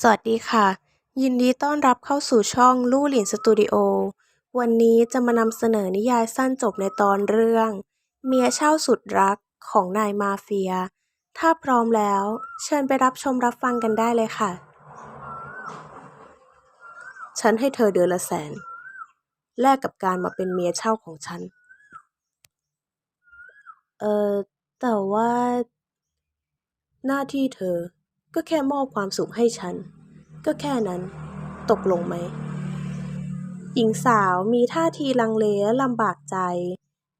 สวัสดีค่ะ ยินดีต้อนรับเข้าสู่ช่องลู่หลินสตูดิโอ วันนี้จะมานำเสนอนิยายสั้นจบในตอนเรื่อง เมียเช่าสุดรักของนายมาเฟีย ถ้าพร้อมแล้ว เชิญไปรับชมรับฟังกันได้เลยค่ะ ฉันให้เธอเดือนละแสน แลกกับการมาเป็นเมียเช่าของฉัน เออแต่ว่า หน้าที่เธอ ก็แค่มอบความสุขให้ฉัน ก็แค่นั้น ตกลงไหม หญิงสาวมีท่าทีลังเลและลำบากใจ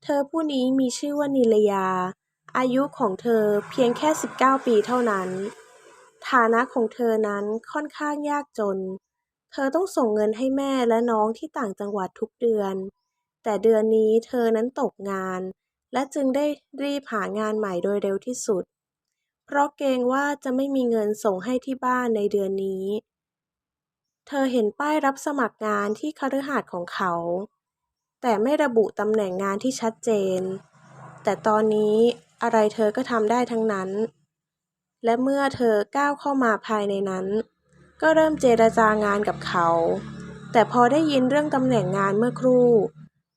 เธอผู้นี้มีชื่อว่านิลยา อายุของเธอเพียงแค่ 19 ปีเท่านั้น ฐานะของเธอนั้นค่อนข้างยากจน เธอต้องส่งเงินให้แม่และน้องที่ต่างจังหวัดทุกเดือน แต่เดือนนี้เธอนั้นตกงาน และจึงได้รีบหางานใหม่โดยเร็วที่สุด เพราะเกรงว่าจะไม่มีเงินส่งให้ที่บ้านในเดือนนี้ เธอเห็นป้ายรับสมัครงานที่คฤหาสน์ของเขา แต่ไม่ระบุตำแหน่งงานที่ชัดเจน แต่ตอนนี้อะไรเธอก็ทำได้ทั้งนั้น และเมื่อเธอก้าวเข้ามาภายในนั้น ก็เริ่มเจรจางานกับเขา แต่พอได้ยินเรื่องตำแหน่งงานเมื่อครู่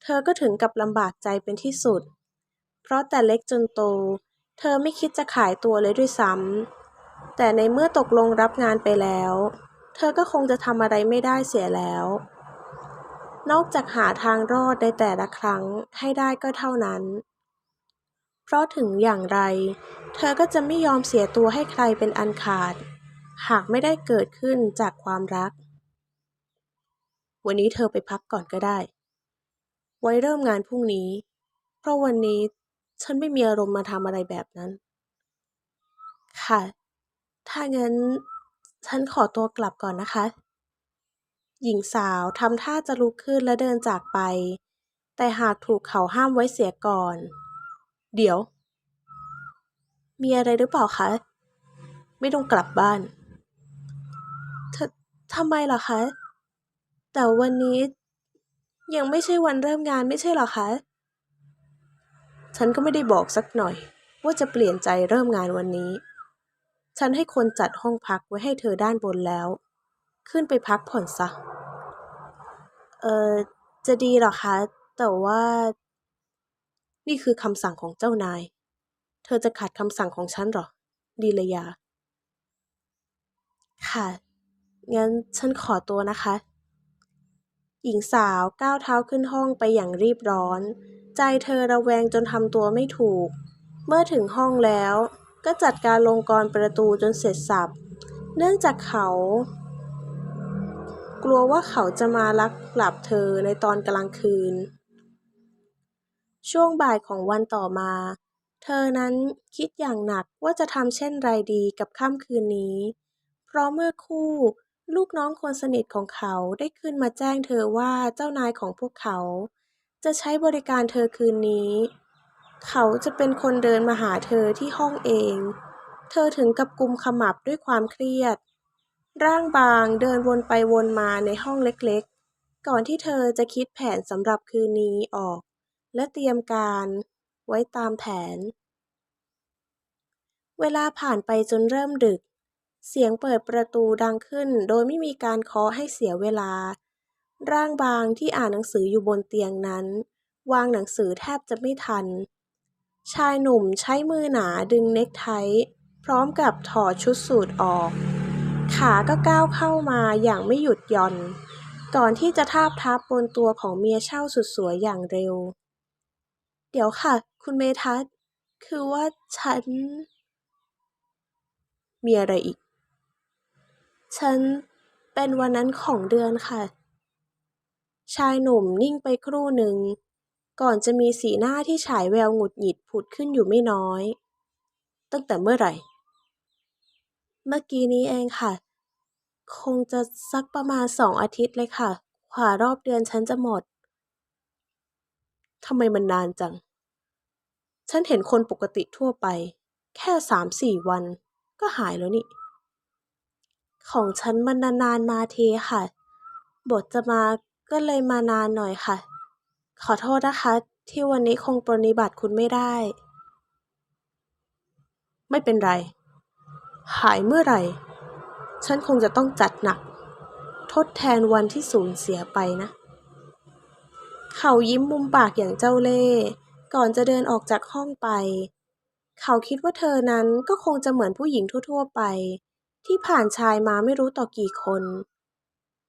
เธอก็ถึงกับลำบากใจเป็นที่สุด เพราะแต่เล็กจนโต เธอไม่คิดจะขายตัวเลยด้วยซ้ำแต่ในเมื่อตกลงรับงานไปแล้ว เธอก็คงจะทำอะไรไม่ได้เสียแล้ว นอกจากหาทางรอดในแต่ละครั้งให้ได้ก็เท่านั้น เพราะถึงอย่างไร เธอก็จะไม่ยอมเสียตัวให้ใครเป็นอันขาด หากไม่ได้เกิดขึ้นจากความรัก วันนี้เธอไปพักก่อนก็ได้ ไว้เริ่มงานพรุ่งนี้ เพราะวันนี้ ฉันไม่มีอารมณ์มาทำอะไรแบบนั้น ค่ะ ถ้างั้นฉันขอตัวกลับก่อนนะคะ หญิงสาวทำท่าจะลุกขึ้นและเดินจากไป แต่หากถูกเขาห้ามไว้เสียก่อน เดี๋ยว มีอะไรหรือเปล่าคะ ไม่ต้องกลับบ้านททำไมล่ะคะ แต่วันนี้ยังไม่ใช่วันเริ่มงานไม่ใช่หรอคะ ฉันก็ไม่ได้บอกสักหน่อย ว่าจะเปลี่ยนใจเริ่มงานวันนี้ ฉันให้คนจัดห้องพักไว้ให้เธอด้านบนแล้ว ขึ้นไปพักผ่อนซะ เอ่อจะดีหรอคะ แต่ว่า นี่คือคำสั่งของเจ้านาย เธอจะขัดคำสั่งของฉันหรอ ดีลยา ค่ะ งั้นฉันขอตัวนะคะ หญิงสาวก้าวเท้าขึ้นห้องไปอย่างรีบร้อน ใจเธอระแวงจนทำตัวไม่ถูก เมื่อถึงห้องแล้ว ก็จัดการลงกรประตูจนเสร็จสับ เนื่องจากเขา กลัวว่าเขาจะมาลักหลับเธอในตอนกลางคืน ช่วงบ่ายของวันต่อมา เธอนั้นคิดอย่างหนักว่าจะทำเช่นไรดีกับค่ำคืนนี้ เพราะเมื่อคู่ลูกน้องคนสนิทของเขาได้ขึ้นมาแจ้งเธอว่าเจ้านายของพวกเขา จะใช้บริการเธอคืนนี้ เขาจะเป็นคนเดินมาหาเธอที่ห้องเอง เธอถึงกับกุมขมับด้วยความเครียด ร่างบางเดินวนไปวนมาในห้องเล็กๆ ก่อนที่เธอจะคิดแผนสำหรับคืนนี้ออก และเตรียมการไว้ตามแผน เวลาผ่านไปจนเริ่มดึก เสียงเปิดประตูดังขึ้นโดยไม่มีการเคาะให้เสียเวลา ร่างบางที่อ่านหนังสืออยู่บนเตียงนั้น วางหนังสือแทบจะไม่ทัน ชายหนุ่มใช้มือหนาดึงเน็กไท พร้อมกับถอดชุดสูทออก ขาก็ก้าวเข้ามาอย่างไม่หยุดหย่อน ก่อนที่จะทาบทับบนตัวของเมียเช่าสุดสวยอย่างเร็ว เดี๋ยวค่ะ คุณเมทัศคือว่าฉัน มีอะไรอีก ฉันเป็นวันนั้นของเดือนค่ะ ชายหนุ่มนิ่งไปครู่หนึ่ง ก่อนจะมีสีหน้าที่ฉายแววหงุดหงิดผุดขึ้นอยู่ไม่น้อย ตั้งแต่เมื่อไหร่ เมื่อกี้นี้เองค่ะ คงจะสักประมาณสองอาทิตย์เลยค่ะกว่ารอบเดือนฉันจะหมดทำไมมันนานจัง ฉันเห็นคนปกติทั่วไป แค่สามสี่วันก็หายแล้วนี่ ของฉันมันนานๆมาทีค่ะ บทจะมา ก็เลยมานานหน่อยค่ะ ขอโทษนะคะ ที่วันนี้คงปรนิบัติคุณไม่ได้ ไม่เป็นไร หายเมื่อไหร่ ฉันคงจะต้องจัดหนัก ทดแทนวันที่สูญเสียไปนะ เขายิ้มมุมปากอย่างเจ้าเล่ห์ก่อนจะเดินออกจากห้องไป เขาคิดว่าเธอนั้นก็คงจะเหมือนผู้หญิงทั่ว ๆ ไป ที่ผ่านชายมาไม่รู้ต่อกี่คน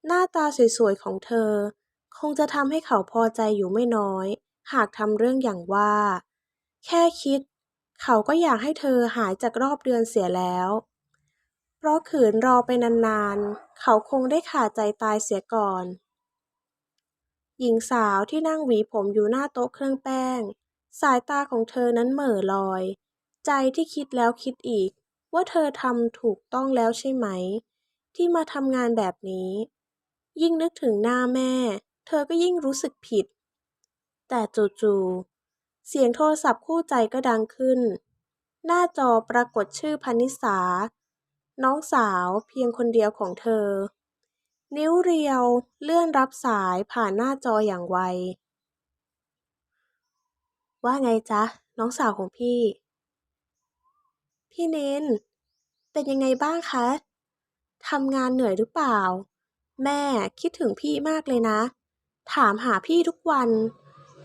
หน้าตาสวยๆของเธอ คงจะทำให้เขาพอใจอยู่ไม่น้อย หากทำเรื่องอย่างว่า แค่คิด เขาก็อยากให้เธอหายจากรอบเดือนเสียแล้ว เพราะขืนรอไปนานๆ เขาคงได้ขาดใจตายเสียก่อน หญิงสาวที่นั่งหวีผมอยู่หน้าโต๊ะเครื่องแป้ง สายตาของเธอนั้นเหม่อลอย ใจที่คิดแล้วคิดอีกว่าเธอทำถูกต้องแล้วใช่ไหม ที่มาทำงานแบบนี้ ยิ่งนึกถึงหน้าแม่ เธอก็ยิ่งรู้สึกผิด แต่จู่ๆเสียงโทรศัพท์คู่ใจก็ดังขึ้น หน้าจอปรากฏชื่อพนิสา น้องสาวเพียงคนเดียวของเธอ นิ้วเรียวเลื่อนรับสายผ่านหน้าจออย่างไว ว่าไงจ๊ะ น้องสาวของพี่ พี่เนินเป็นยังไงบ้างคะทำงานเหนื่อยหรือเปล่า แม่คิดถึงพี่มากเลยนะ ถามหาพี่ทุกวัน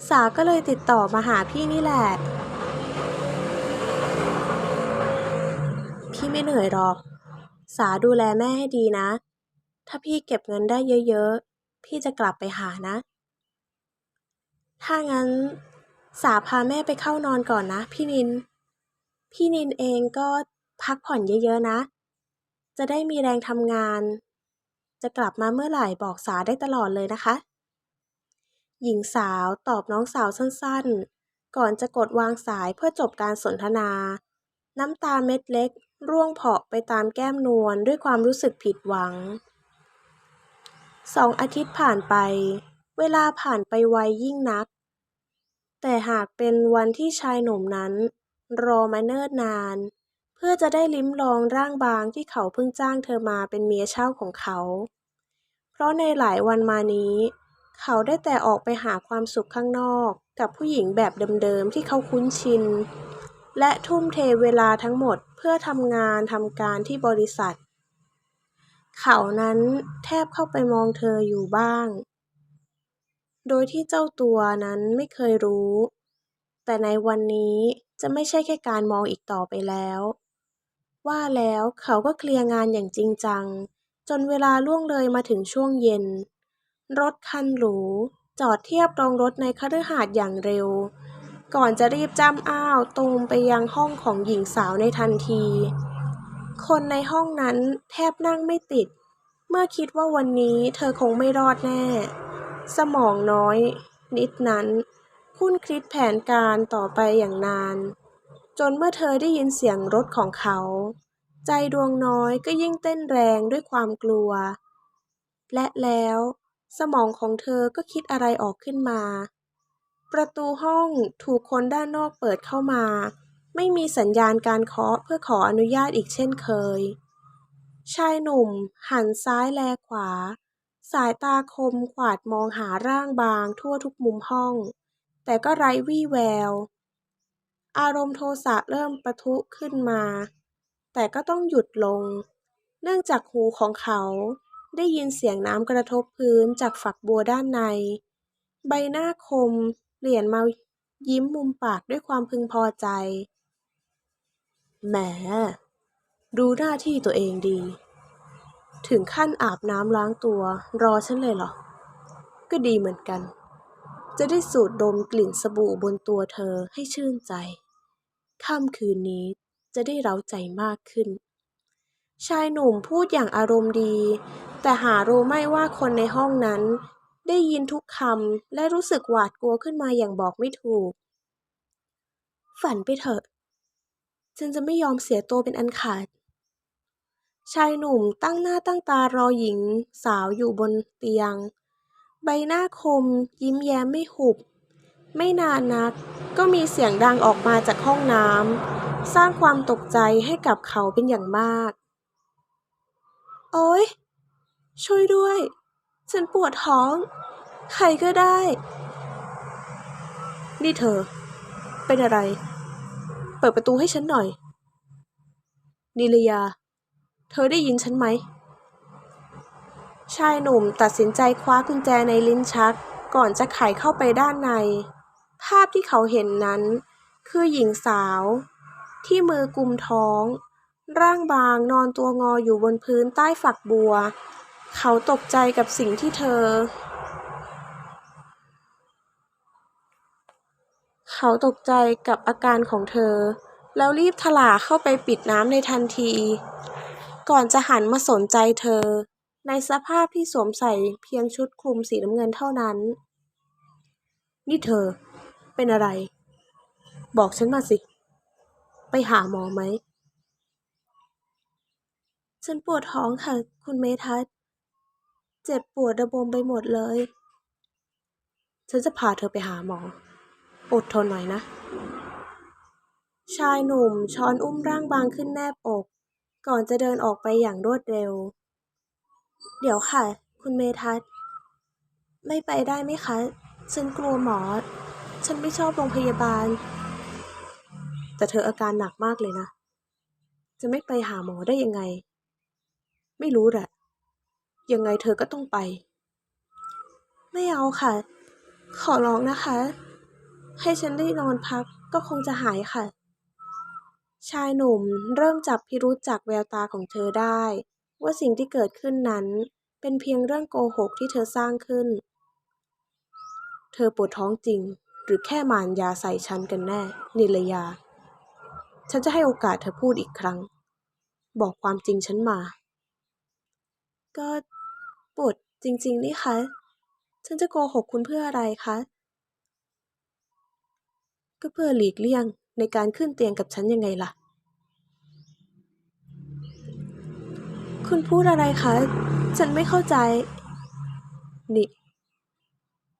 สาก็เลยติดต่อมาหาพี่นี่แหละ พี่ไม่เหนื่อยหรอก สาดูแลแม่ให้ดีนะ ถ้าพี่เก็บเงินได้เยอะๆ พี่จะกลับไปหานะ ถ้างั้น สาพาแม่ไปเข้านอนก่อนนะ พี่นิน พี่นินเองก็พักผ่อนเยอะๆนะ จะได้มีแรงทำงาน จะกลับมาเมื่อไหร่บอกสาได้ตลอดเลยนะคะ หญิงสาวตอบน้องสาวสั้นๆ ก่อนจะกดวางสายเพื่อจบการสนทนา น้ำตาเม็ดเล็ก ร่วงเผาะไปตามแก้มนวลด้วยความรู้สึกผิดหวัง สองอาทิตย์ผ่านไป เวลาผ่านไปไวยิ่งนัก แต่หากเป็นวันที่ชายหนุ่มนั้น รอมาเนิ่นนาน เพื่อจะได้ลิ้มลองร่างบางที่เขาเพิ่งจ้างเธอมาเป็นเมียเช่าของเขา เพราะในหลายวันมานี้ เขาได้แต่ออกไปหาความสุขข้างนอกกับผู้หญิงแบบเดิมๆที่เขาคุ้นชิน และทุ่มเทเวลาทั้งหมดเพื่อทำงานทำการที่บริษัท เขานั้นแทบเข้าไปมองเธออยู่บ้าง โดยที่เจ้าตัวนั้นไม่เคยรู้ แต่ในวันนี้จะไม่ใช่แค่การมองอีกต่อไปแล้ว ว่าแล้วเขาก็เคลียร์งานอย่างจริงจัง จนเวลาล่วงเลยมาถึงช่วงเย็น รถคันหรู จอดเทียบรองรถในคฤหาสน์อย่างเร็ว ก่อนจะรีบจ้ำอ้าวตรงไปยังห้องของหญิงสาวในทันที คนในห้องนั้นแทบนั่งไม่ติด เมื่อคิดว่าวันนี้เธอคงไม่รอดแน่ สมองน้อย นิดนั้น คุ้นคิดแผนการต่อไปอย่างนาน จนเมื่อเธอได้ยินเสียงรถของเขา ใจดวงน้อยก็ยิ่งเต้นแรงด้วยความกลัว และแล้วสมองของเธอก็คิดอะไรออกขึ้นมา ประตูห้องถูกคนด้านนอกเปิดเข้ามา ไม่มีสัญญาณการเคาะเพื่อขออนุญาตอีกเช่นเคย ชายหนุ่ม หันซ้ายแลขวา สายตาคมขวาดมองหาร่างบางทั่วทุกมุมห้อง แต่ก็ไร้วี่แวว อารมณ์โทสะเริ่มปะทุขึ้นมา แต่ก็ต้องหยุดลง เนื่องจากหูของเขาได้ยินเสียงน้ำกระทบพื้นจากฝักบัวด้านใน ใบหน้าคมเปลี่ยนมายิ้มมุมปากด้วยความพึงพอใจ แหม ดูหน้าที่ตัวเองดี ถึงขั้นอาบน้ำล้างตัวรอฉันเลยเหรอ ก็ดีเหมือนกัน จะได้สูดดมกลิ่นสบู่บนตัวเธอให้ชื่นใจ ค่ำคืนนี้จะได้เร้าใจมากขึ้น ชายหนุ่มพูดอย่างอารมณ์ดี แต่หารู้ไม่ว่าคนในห้องนั้น ได้ยินทุกคำและรู้สึกหวาดกลัวขึ้นมาอย่างบอกไม่ถูก ฝันไปเถอะฉันจะไม่ยอมเสียตัวเป็นอันขาด ชายหนุ่มตั้งหน้าตั้งตารอหญิงสาวอยู่บนเตียง ใบหน้าคมยิ้มแย้มไม่หุบ ไม่นานนักก็มีเสียงดังออกมาจากห้องน้ำสร้างความตกใจให้กับเขาเป็นอย่างมาก โอ๊ย ช่วยด้วย ฉันปวดท้อง ใครก็ได้ นี่เธอ เป็นอะไร เปิดประตูให้ฉันหน่อย นิลยา เธอได้ยินฉันไหม ชายหนุ่มตัดสินใจคว้ากุญแจในลิ้นชักก่อนจะไขเข้าไปด้านใน ภาพที่เขาเห็นนั้น คือหญิงสาว ที่มือกุมท้อง ร่างบางนอนตัวงออยู่บนพื้นใต้ฝักบัว เขาตกใจกับสิ่งที่เธอ เขาตกใจกับอาการของเธอ แล้วรีบถลาเข้าไปปิดน้ำในทันที ก่อนจะหันมาสนใจเธอ ในสภาพที่สวมใส่เพียงชุดคลุมสีน้ำเงินเท่านั้น นี่เธอ เป็นอะไร บอกฉันมาสิ ไปหาหมอไหม ฉันปวดท้องค่ะ คุณเมทัศเจ็บปวดระบมไปหมดเลย ฉันจะพาเธอไปหาหมอ อดทนหน่อยนะ ชายหนุ่มช้อนอุ้มร่างบางขึ้นแนบอก ก่อนจะเดินออกไปอย่างรวดเร็ว เดี๋ยวค่ะ คุณเมทัศไม่ไปได้ไหมคะ ฉันกลัวหมอ ฉันไม่ชอบโรงพยาบาล แต่เธออาการหนักมากเลยนะ จะไม่ไปหาหมอได้ยังไง ไม่รู้แหละ ยังไงเธอก็ต้องไป ไม่เอาค่ะ ขอร้องนะคะ ให้ฉันได้นอนพักก็คงจะหายค่ะ ชายหนุ่มเริ่มจับพิรุษจากแววตาของเธอได้ ว่าสิ่งที่เกิดขึ้นนั้น เป็นเพียงเรื่องโกหกที่เธอสร้างขึ้น เธอปวดท้องจริง หรือแค่มานยาใส่ฉันกันแน่ นิลยา ฉันจะให้โอกาสเธอพูดอีกครั้ง บอกความจริงฉันมา ก็ปวดจริง ๆ นี่คะ ฉันจะโกหกคุณเพื่ออะไรคะ ก็เพื่อหลีกเลี่ยงในการขึ้นเตียงกับฉันยังไงล่ะ คุณพูดอะไรคะ ฉันไม่เข้าใจ นี่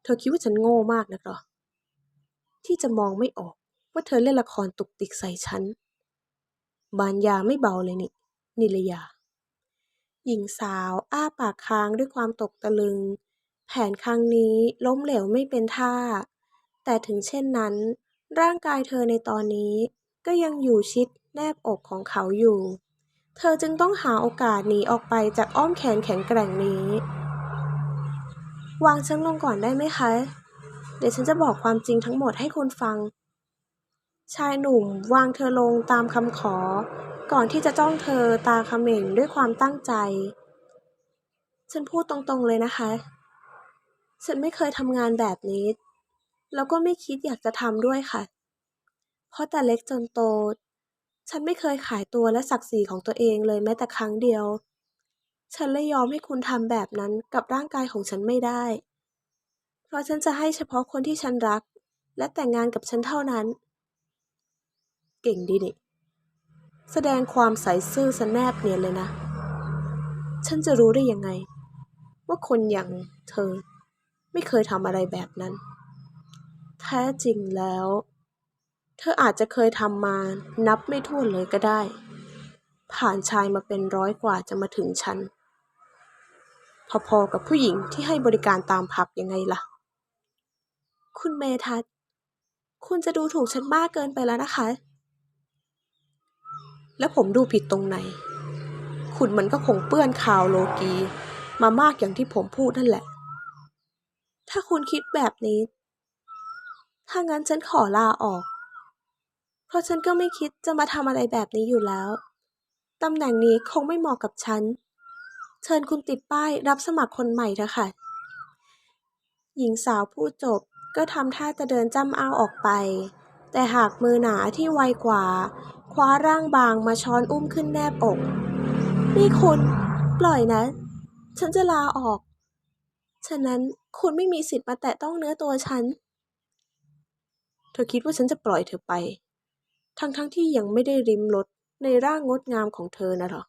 เธอคิดว่าฉันโง่มากนักหรอ ที่จะมองไม่ออกว่าเธอเล่นละครตุกติกใส่ฉัน บานยาไม่เบาเลยนี่ นิลยา หญิงสาวอ้าปากค้างด้วยความตกตะลึง แผนครั้งนี้ล้มเหลวไม่เป็นท่า แต่ถึงเช่นนั้น ร่างกายเธอในตอนนี้ก็ยังอยู่ชิดแนบอกของเขาอยู่ เธอจึงต้องหาโอกาสหนีออกไปจากอ้อมแขนแข็งแกร่งนี้ วางฉันลงก่อนได้ไหมคะ เดี๋ยวฉันจะบอกความจริงทั้งหมดให้คุณฟัง ชายหนุ่มวางเธอลงตามคำขอ ก่อนที่จะจ้องเธอตาเขม่งด้วยความตั้งใจ ฉันพูดตรงๆเลยนะคะ ฉันไม่เคยทำงานแบบนี้ แล้วก็ไม่คิดอยากจะทำด้วยค่ะ เพราะแต่เล็กจนโต ฉันไม่เคยขายตัวและศักดิ์ศรีของตัวเองเลยแม้แต่ครั้งเดียว ฉันเลยยอมให้คุณทำแบบนั้นกับร่างกายของฉันไม่ได้ เพราะฉันจะให้เฉพาะคนที่ฉันรัก และแต่งงานกับฉันเท่านั้น เก่งดีนี่ แสดงความใสซื่อสแนบเนียนเลยนะ ฉันจะรู้ได้ยังไง ว่าคนอย่างเธอไม่เคยทำอะไรแบบนั้น แท้จริงแล้ว เธออาจจะเคยทำมานับไม่ถ้วนเลยก็ได้ ผ่านชายมาเป็นร้อยกว่าจะมาถึงฉันพอๆกับผู้หญิงที่ให้บริการตามผับยังไงล่ะ คุณเมทัศน์คุณจะดูถูกฉันมากเกินไปแล้วนะคะ แล้วผมดูผิดตรงไหน คุณมันก็คงเปื้อนข่าวโลกี มามากอย่างที่ผมพูดนั่นแหละ ถ้าคุณคิดแบบนี้ ถ้างั้นฉันขอลาออก เพราะฉันก็ไม่คิดจะมาทำอะไรแบบนี้อยู่แล้ว ตำแหน่งนี้คงไม่เหมาะกับฉัน เชิญคุณติดป้ายรับสมัครคนใหม่เถอะค่ะ หญิงสาวพูดจบ ก็ทำท่าจะเดินจ้ำอ้าวออกไป แต่หากมือหนาที่ไวกว่า คว้าร่างบางมาช้อนอุ้มขึ้นแนบอก นี่คุณ ปล่อยนะ ฉันจะลาออก ฉะนั้นคุณไม่มีสิทธิ์มาแตะต้องเนื้อตัวฉัน เธอคิดว่าฉันจะปล่อยเธอไป ทั้งๆทที่ยังไม่ได้ริมรสในร่างงดงามของเธอนะหรอ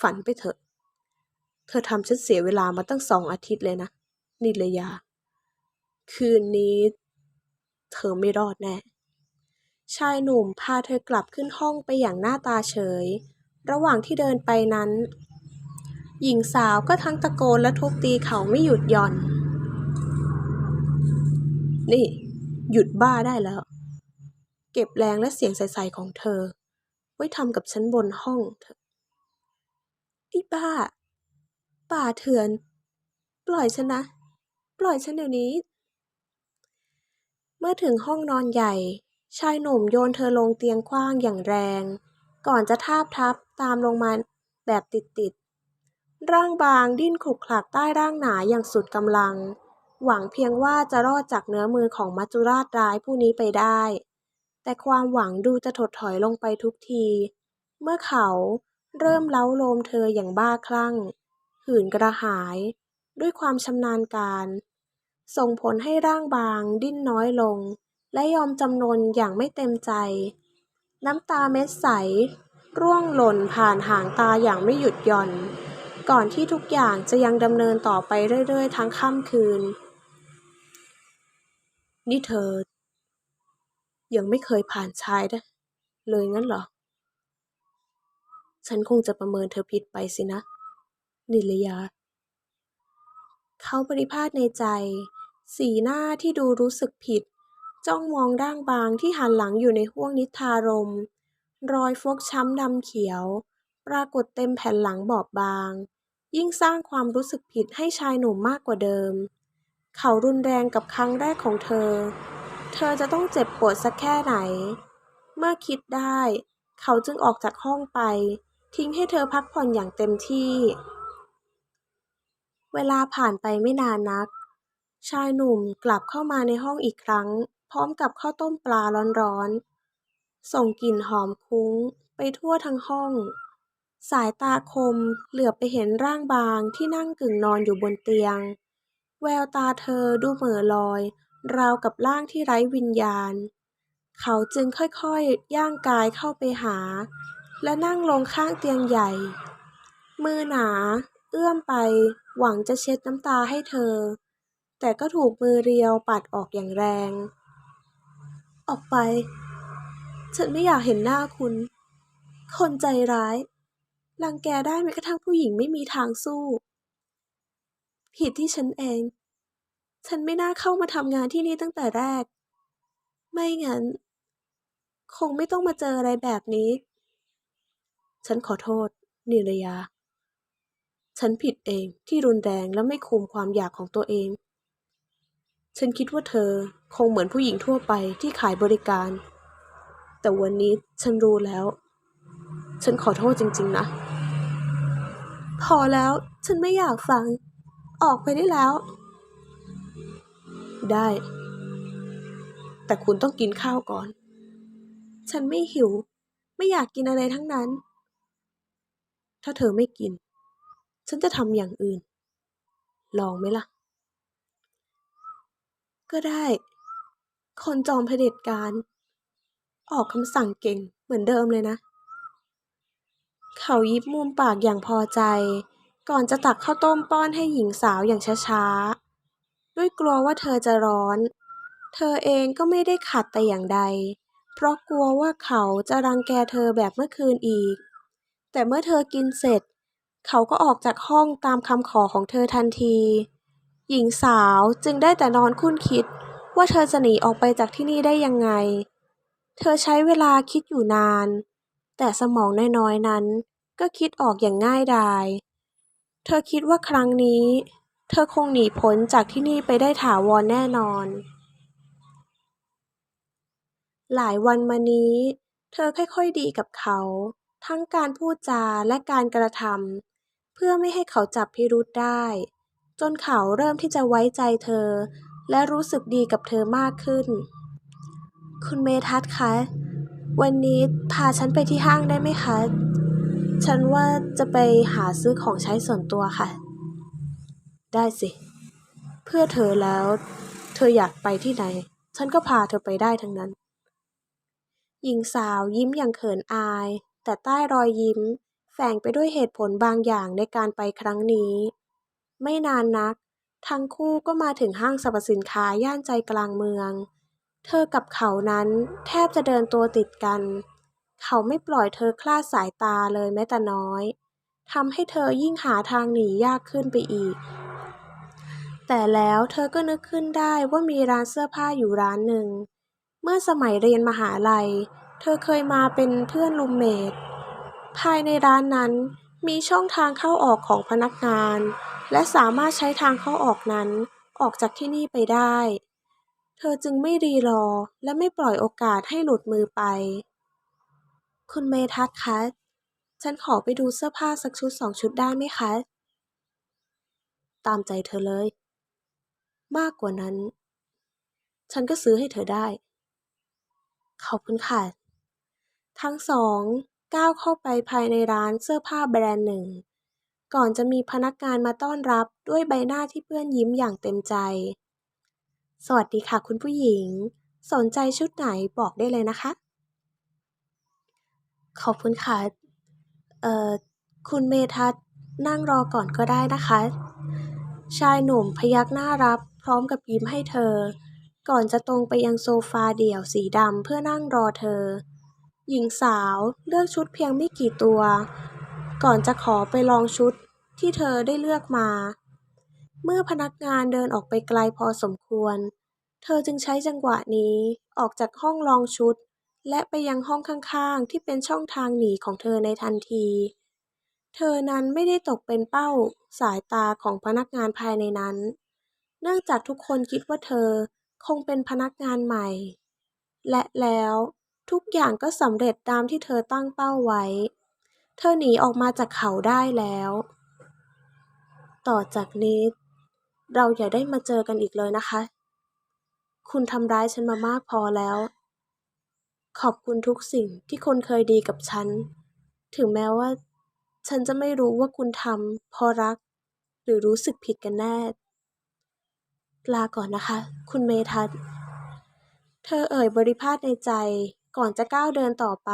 ฝันไปเถอะ เธอทำฉันเสียเวลามาตั้งสองอาทิตย์เลยนะนิลยา คืนนี้เธอไม่รอดแน่ ชายหนุ่มพาเธอกลับขึ้นห้องไปอย่างหน้าตาเฉย ระหว่างที่เดินไปนั้น หญิงสาวก็ทั้งตะโกนและทุบตีเขาไม่หยุดหย่อน นี่ หยุดบ้าได้แล้ว เก็บแรงและเสียงใสๆของเธอ ไว้ทำกับฉันบนห้องเถอะนี่บ้า ป่าเถื่อน ปล่อยฉันนะ ปล่อยฉันเดี๋ยวนี้ เมื่อถึงห้องนอนใหญ่ ชายหนุ่มโยนเธอลงเตียงกว้างอย่างแรง ก่อนจะทาบทับตามลงมาแบบติดๆ ร่างบางดิ้นขลุกขลักใต้ร่างหนาอย่างสุดกำลัง หวังเพียงว่าจะรอดจากเนื้อมือของมัจจุราชร้ายผู้นี้ไปได้ แต่ความหวังดูจะถดถอยลงไปทุกที เมื่อเขาเริ่มเล้าโลมเธออย่างบ้าคลั่ง หื่นกระหาย ด้วยความชำนาญการ ส่งผลให้ร่างบางดิ้นน้อยลง และยอมจำนนอย่างไม่เต็มใจ น้ำตาเม็ดใส ร่วงหล่นผ่านหางตาอย่างไม่หยุดหย่อน ก่อนที่ทุกอย่างจะยังดำเนินต่อไปเรื่อยๆ ทั้งค่ำคืน นี่เธอ ยังไม่เคยผ่านชายได้เลยงั้นเหรอ ฉันคงจะประเมินเธอผิดไปสินะ นิลยา เขาปริพาทในใจ สีหน้าที่ดูรู้สึกผิด จ้องมองร่างบางที่หันหลังอยู่ในห้วงนิทารม รอยฟกช้ำดำเขียว ปรากฏเต็มแผ่นหลังบอบบาง ยิ่งสร้างความรู้สึกผิดให้ชายหนุ่มมากกว่าเดิม เขารุนแรงกับครั้งแรกของเธอ เธอจะต้องเจ็บปวดสักแค่ไหน เมื่อคิดได้ เขาจึงออกจากห้องไป ทิ้งให้เธอพักผ่อนอย่างเต็มที่ เวลาผ่านไปไม่นานนัก ชายหนุ่มกลับเข้ามาในห้องอีกครั้ง พร้อมกับข้าวต้มปลาร้อนๆ ส่งกลิ่นหอมคุ้งไปทั่วทั้งห้อง สายตาคมเหลือบไปเห็นร่างบางที่นั่งกึ่งนอนอยู่บนเตียง แววตาเธอดูเหม่อลอย ราวกับร่างที่ไร้วิญญาณ เขาจึงค่อยๆ ย่างกายเข้าไปหา และนั่งลงข้างเตียงใหญ่ มือหนา เอื้อมไปหวังจะเช็ดน้ำตาให้เธอ แต่ก็ถูกมือเรียวปัดออกอย่างแรง ออกไป ฉันไม่อยากเห็นหน้าคุณ คนใจร้าย รังแกได้แม้กระทั่งผู้หญิงไม่มีทางสู้ ผิดที่ฉันเอง ฉันไม่น่าเข้ามาทำงานที่นี่ตั้งแต่แรก ไม่งั้น คงไม่ต้องมาเจออะไรแบบนี้ ฉันขอโทษ นิรยา ฉันผิดเองที่รุนแรงและไม่คุมความอยากของตัวเอง ฉันคิดว่าเธอคงเหมือนผู้หญิงทั่วไปที่ขายบริการ แต่วันนี้ฉันรู้แล้ว ฉันขอโทษจริง ๆ นะ พอแล้ว ฉันไม่อยากฟัง ออกไปได้แล้ว ได้ แต่คุณต้องกินข้าวก่อน ฉันไม่หิว ไม่อยากกินอะไรทั้งนั้น ถ้าเธอไม่กิน ฉันจะทำอย่างอื่น ลองไหมล่ะ ก็ได้ คนจอมเผด็จการ ออกคำสั่งเก่งเหมือนเดิมเลยนะ เขายิบมุมปากอย่างพอใจ ก่อนจะตักข้าวต้มป้อนให้หญิงสาวอย่างช้าๆ ด้วยกลัวว่าเธอจะร้อน เธอเองก็ไม่ได้ขัดแต่อย่างใด เพราะกลัวว่าเขาจะรังแกเธอแบบเมื่อคืนอีก แต่เมื่อเธอกินเสร็จ เขาก็ออกจากห้องตามคำขอของเธอทันที หญิงสาวจึงได้แต่นอนคุ้นคิดว่าเธอจะหนีออกไปจากที่นี่ได้ยังไง เธอใช้เวลาคิดอยู่นาน แต่สมองน้อยๆนั้น ก็คิดออกอย่างง่ายดาย เธอคิดว่าครั้งนี้ เธอคงหนีพ้นจากที่นี่ไปได้ถาวรแน่นอน หลายวันมานี้ เธอค่อยๆดีกับเขา ทั้งการพูดจาและการกระทำ พื่อไม่ให้เขาจับพิรุธได้ จนเขาเริ่มที่จะไว้ใจเธอ และรู้สึกดีกับเธอมากขึ้น คุณเมทัศคะวันนี้พาฉันไปที่ห้างได้ไหมคะ ฉันว่าจะไปหาซื้อของใช้ส่วนตัวค่ะ ได้สิ เพื่อเธอแล้ว เธออยากไปที่ไหน ฉันก็พาเธอไปได้ทั้งนั้น หญิงสาวยิ้มอย่างเขินอาย แต่ใต้รอยยิ้ม แฝงไปด้วยเหตุผลบางอย่างในการไปครั้งนี้ ไม่นานนัก ทั้งคู่ก็มาถึงห้างสรรพสินค้าย่านใจกลางเมือง เธอกับเขานั้นแทบจะเดินตัวติดกัน เขาไม่ปล่อยเธอคลาดสายตาเลยแม้แต่น้อยทำให้เธอยิ่งหาทางหนียากขึ้นไปอีก แต่แล้วเธอก็นึกขึ้นได้ว่ามีร้านเสื้อผ้าอยู่ร้านหนึ่ง เมื่อสมัยเรียนมหาลัย เธอเคยมาเป็นเพื่อนรูมเมท ภายในร้านนั้นมีช่องทางเข้าออกของพนักงาน และสามารถใช้ทางเข้าออกนั้นออกจากที่นี่ไปได้ เธอจึงไม่รีรอและไม่ปล่อยโอกาสให้หลุดมือไป คุณเมทัศคะ ฉันขอไปดูเสื้อผ้าสักชุดสองชุดได้ไหมคะ ตามใจเธอเลย มากกว่านั้น ฉันก็ซื้อให้เธอได้ ขอบคุณค่ะ ทั้งสอง ก้าวเข้าไปภายในร้านเสื้อผ้าแบรนด์หนึ่ง ก่อนจะมีพนักงานมาต้อนรับด้วยใบหน้าที่เปื้อนยิ้มอย่างเต็มใจ สวัสดีค่ะคุณผู้หญิง สนใจชุดไหนบอกได้เลยนะคะ ขอบคุณค่ะ เอ่อ คุณเมทัศนั่งรอก่อนก็ได้นะคะ ชายหนุ่มพยักหน้ารับพร้อมกับยิ้มให้เธอ ก่อนจะตรงไปยังโซฟาเดี่ยวสีดำเพื่อนั่งรอเธอ หญิงสาวเลือกชุดเพียงไม่กี่ตัว ก่อนจะขอไปลองชุดที่เธอได้เลือกมา เมื่อพนักงานเดินออกไปไกลพอสมควร เธอจึงใช้จังหวะนี้ออกจากห้องลองชุด และไปยังห้องข้างๆ ที่เป็นช่องทางหนีของเธอในทันที เธอนั้นไม่ได้ตกเป็นเป้าสายตาของพนักงานภายในนั้น เนื่องจากทุกคนคิดว่าเธอคงเป็นพนักงานใหม่ และแล้ว ทุกอย่างก็สำเร็จตามที่เธอตั้งเป้าไว้ เธอหนีออกมาจากเขาได้แล้ว ต่อจากนี้ เราอย่าได้มาเจอกันอีกเลยนะคะ คุณทำร้ายฉันมามากพอแล้ว ขอบคุณทุกสิ่งที่คนเคยดีกับฉัน ถึงแม้ว่า ฉันจะไม่รู้ว่าคุณทำเพราะรัก หรือรู้สึกผิดกันแน่ ลาก่อนนะคะ คุณเมทัศน์เธอเอ่ยบริพาทในใจ ก่อนจะก้าวเดินต่อไป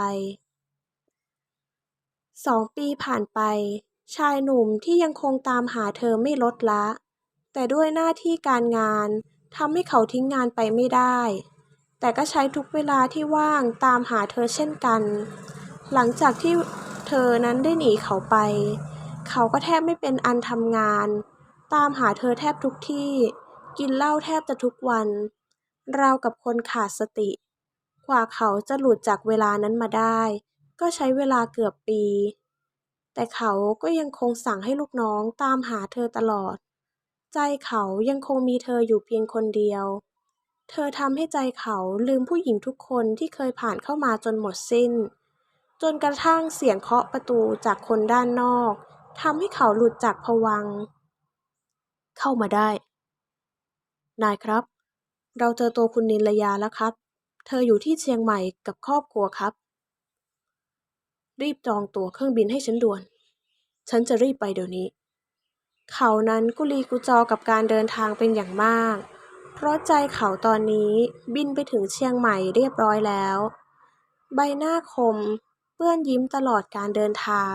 สองปีผ่านไป ชายหนุ่มที่ยังคงตามหาเธอไม่ลดละ แต่ด้วยหน้าที่การงานทำให้เขาทิ้งงานไปไม่ได้ แต่ก็ใช้ทุกเวลาที่ว่างตามหาเธอเช่นกัน หลังจากที่เธอนั้นได้หนีเขาไป เขาก็แทบไม่เป็นอันทำงาน ตามหาเธอแทบทุกที่ กินเหล้าแทบจะทุกวัน เรากับคนขาดสติ กว่าเขาจะหลุดจากเวลานั้นมาได้ ก็ใช้เวลาเกือบปี แต่เขาก็ยังคงสั่งให้ลูกน้องตามหาเธอตลอด ใจเขายังคงมีเธออยู่เพียงคนเดียว เธอทำให้ใจเขาลืมผู้หญิงทุกคนที่เคยผ่านเข้ามาจนหมดสิ้น จนกระทั่งเสียงเคาะประตูจากคนด้านนอกทำให้เขาหลุดจากภวัง เข้ามาได้ นายครับ เราเจอตัวคุณนิลยาแล้วครับ เธออยู่ที่เชียงใหม่กับครอบครัวครับ รีบจองตั๋วเครื่องบินให้ฉันด่วน ฉันจะรีบไปเดี๋ยวนี้ เขานั้นกุลีกุจอกับการเดินทางเป็นอย่างมาก เพราะใจเขาตอนนี้บินไปถึงเชียงใหม่เรียบร้อยแล้ว ใบหน้าคมเปื้อนยิ้มตลอดการเดินทาง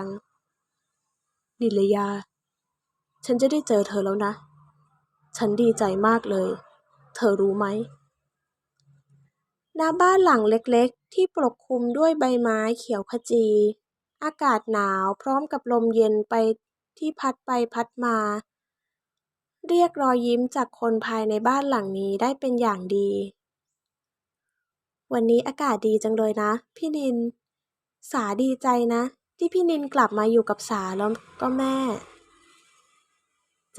นิลยา ฉันจะได้เจอเธอแล้วนะ ฉันดีใจมากเลย เธอรู้ไหม ณบ้านหลังเล็กๆ ที่ปกคลุมด้วยใบไม้เขียวขจี อากาศหนาวพร้อมกับลมเย็นไปที่พัดไปพัดมา เรียกรอยยิ้มจากคนภายในบ้านหลังนี้ได้เป็นอย่างดี วันนี้อากาศดีจังเลยนะ พี่นิน สาดีใจนะ ที่พี่นินกลับมาอยู่กับสาแล้วก็แม่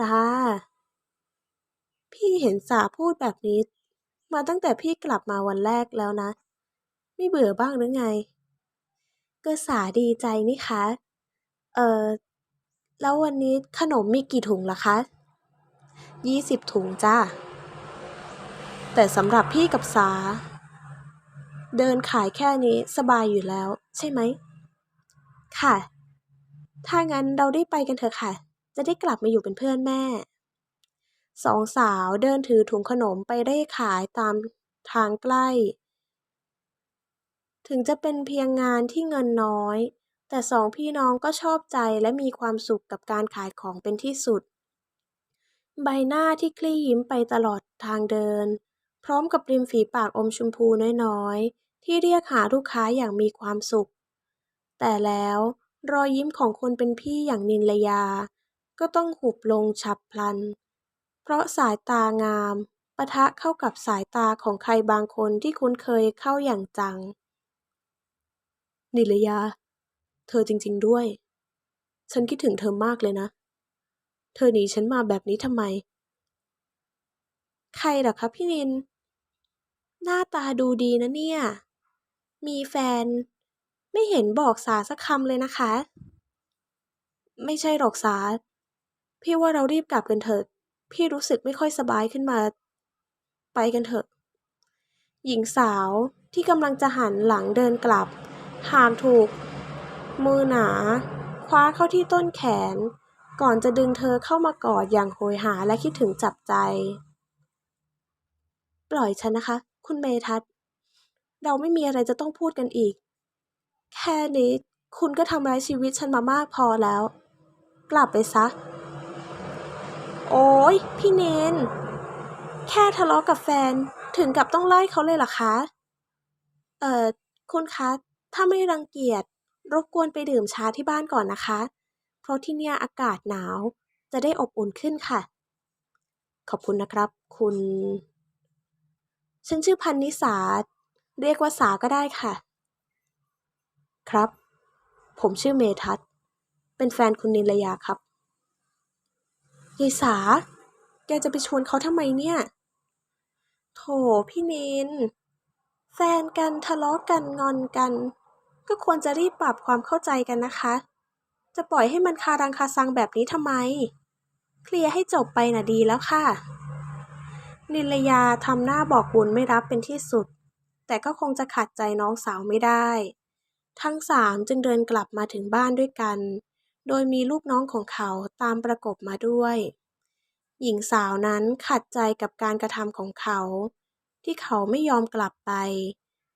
จ้า พี่เห็นสาพูดแบบนี้ มาตั้งแต่พี่กลับมาวันแรกแล้วนะ ไม่เบื่อบ้างหรือไง ก็สาดีใจนี่คะ เออแล้ววันนี้ขนมมีกี่ถุงล่ะคะยี่สิบถุงจ้า แต่สำหรับพี่กับสา เดินขายแค่นี้สบายอยู่แล้ว ใช่ไหม ค่ะ ถ้างั้นเราได้ไปกันเถอะค่ะ จะได้กลับมาอยู่เป็นเพื่อนแม่ สองสาวเดินถือถุงขนมไปเร่ขายตามทางใกล้ ถึงจะเป็นเพียงงานที่เงินน้อย แต่สองพี่น้องก็ชอบใจและมีความสุขกับการขายของเป็นที่สุด ใบหน้าที่คลี่ยิ้มไปตลอดทางเดิน พร้อมกับริมฝีปากอมชมพูน้อยๆ ที่เรียกหาลูกค้าอย่างมีความสุข แต่แล้วรอยยิ้มของคนเป็นพี่อย่างนินลยา ก็ต้องหุบลงฉับพลัน เพราะสายตางามปะทะเข้ากับสายตาของใครบางคนที่คุ้นเคยเข้าอย่างจัง นิลยา เธอจริง ๆด้วย ฉันคิดถึงเธอมากเลยนะ เธอหนีฉันมาแบบนี้ทำไม ใครหรอคะพี่นิน หน้าตาดูดีนะเนี่ย มีแฟน ไม่เห็นบอกสาสักคำเลยนะคะ ไม่ใช่หรอกสา พี่ว่าเรารีบกลับกันเถอะ พี่รู้สึกไม่ค่อยสบายขึ้นมา ไปกันเถอะ หญิงสาวที่กำลังจะหันหลังเดินกลับ หามถูก มือหนา คว้าเข้าที่ต้นแขน ก่อนจะดึงเธอเข้ามากอดอย่างโหยหาและคิดถึงจับใจ ปล่อยฉันนะคะ คุณเมทัศน์เราไม่มีอะไรจะต้องพูดกันอีก แค่นี้คุณก็ทำร้ายชีวิตฉันมามากพอแล้ว กลับไปซะ โอ้ยพี่เนน แค่ทะเลาะกับแฟนถึงกับต้องไล่เขาเลยเหรอคะ เอ่อ คุณคะ ถ้าไม่รังเกียจ รบกวนไปดื่มชาที่บ้านก่อนนะคะ เพราะที่เนี่ยอากาศหนาว จะได้อบอุ่นขึ้นค่ะ ขอบคุณนะครับ คุณ ฉันชื่อพันนิสา เรียกว่าสาก็ได้ค่ะ ครับ ผมชื่อเมทัศเป็นแฟนคุณนิลยาครับ ยายสา แกจะไปชวนเขาทำไมเนี่ย โถพี่นิน แฟนกันทะเลาะกันงอนกัน ก็ควรจะรีบปรับความเข้าใจกันนะคะ จะปล่อยให้มันคารังคาซังแบบนี้ทำไม เคลียร์ให้จบไปน่ะดีแล้วค่ะ นิลยาทำหน้าบอกบุญไม่รับเป็นที่สุด แต่ก็คงจะขัดใจน้องสาวไม่ได้ ทั้งสามจึงเดินกลับมาถึงบ้านด้วยกัน โดยมีลูกน้องของเขาตามประกบมาด้วย หญิงสาวนั้นขัดใจกับการกระทำของเขา ที่เขาไม่ยอมกลับไป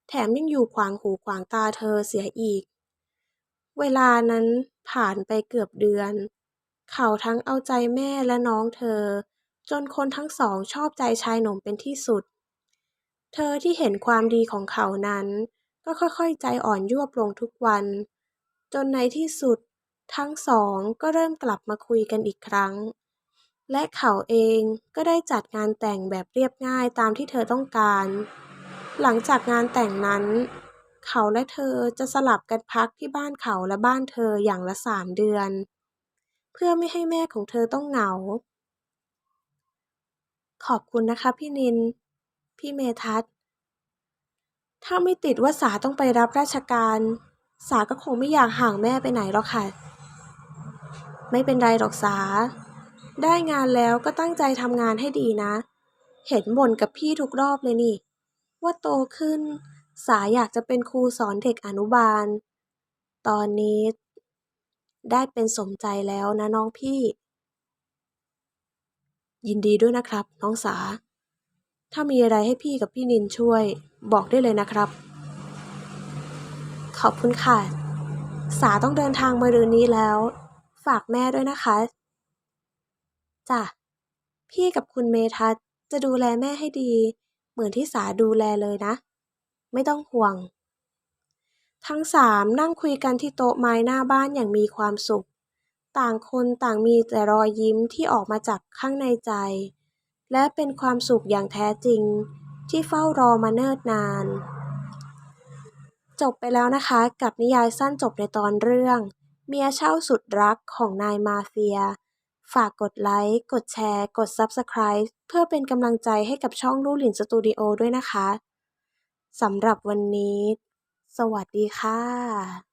แถมยังอยู่ขวางหูขวางตาเธอเสียอีก เวลานั้นผ่านไปเกือบเดือน เขาทั้งเอาใจแม่และน้องเธอ จนคนทั้งสองชอบใจชายหนุ่มเป็นที่สุด เธอที่เห็นความดีของเขานั้น ก็ค่อยๆใจอ่อนยวบลงทุกวัน จนในที่สุด ทั้งสองก็เริ่มกลับมาคุยกันอีกครั้ง และเขาเองก็ได้จัดงานแต่งแบบเรียบง่ายตามที่เธอต้องการ หลังจากงานแต่งนั้น เขาและเธอจะสลับกันพักที่บ้านเขาและบ้านเธออย่างละสามเดือน เพื่อไม่ให้แม่ของเธอต้องเหงา ขอบคุณนะคะพี่นิน พี่เมทัศถ้าไม่ติดว่าสาต้องไปรับราชการ สาก็คงไม่อยากห่างแม่ไปไหนหรอกค่ะ ไม่เป็นไรหรอกสา ได้งานแล้วก็ตั้งใจทำงานให้ดีนะ เห็นบ่นกับพี่ทุกรอบเลยนี่ ว่าโตขึ้น สาอยากจะเป็นครูสอนเด็กอนุบาล ตอนนี้ได้เป็นสมใจแล้วนะน้องพี่ ยินดีด้วยนะครับ น้องสา ถ้ามีอะไรให้พี่กับพี่นินช่วย บอกได้เลยนะครับ ขอบคุณค่ะ สาต้องเดินทางมารืนนี้แล้ว ฝากแม่ด้วยนะคะจ้ะพี่กับคุณเมทัศจะดูแลแม่ให้ดี เหมือนที่สาดูแลเลยนะ ไม่ต้องห่วง ทั้งสามนั่งคุยกันที่โต๊ะไม้หน้าบ้านอย่างมีความสุข ต่างคนต่างมีแต่รอยยิ้มที่ออกมาจากข้างในใจ และเป็นความสุขอย่างแท้จริง ที่เฝ้ารอมาเนิ่นนาน จบไปแล้วนะคะ กับนิยายสั้นจบในตอนเรื่อง เมียเช่าสุดรักของนายมาเฟีย ฝากกดไลค์ กดแชร์ กด Subscribe เพื่อเป็นกำลังใจให้กับช่องลู่หลินสตูดิโอด้วยนะคะ สำหรับวันนี้ สวัสดีค่ะ